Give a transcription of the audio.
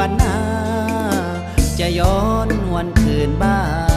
วันน้า จะย้อนวันคืนบ้าน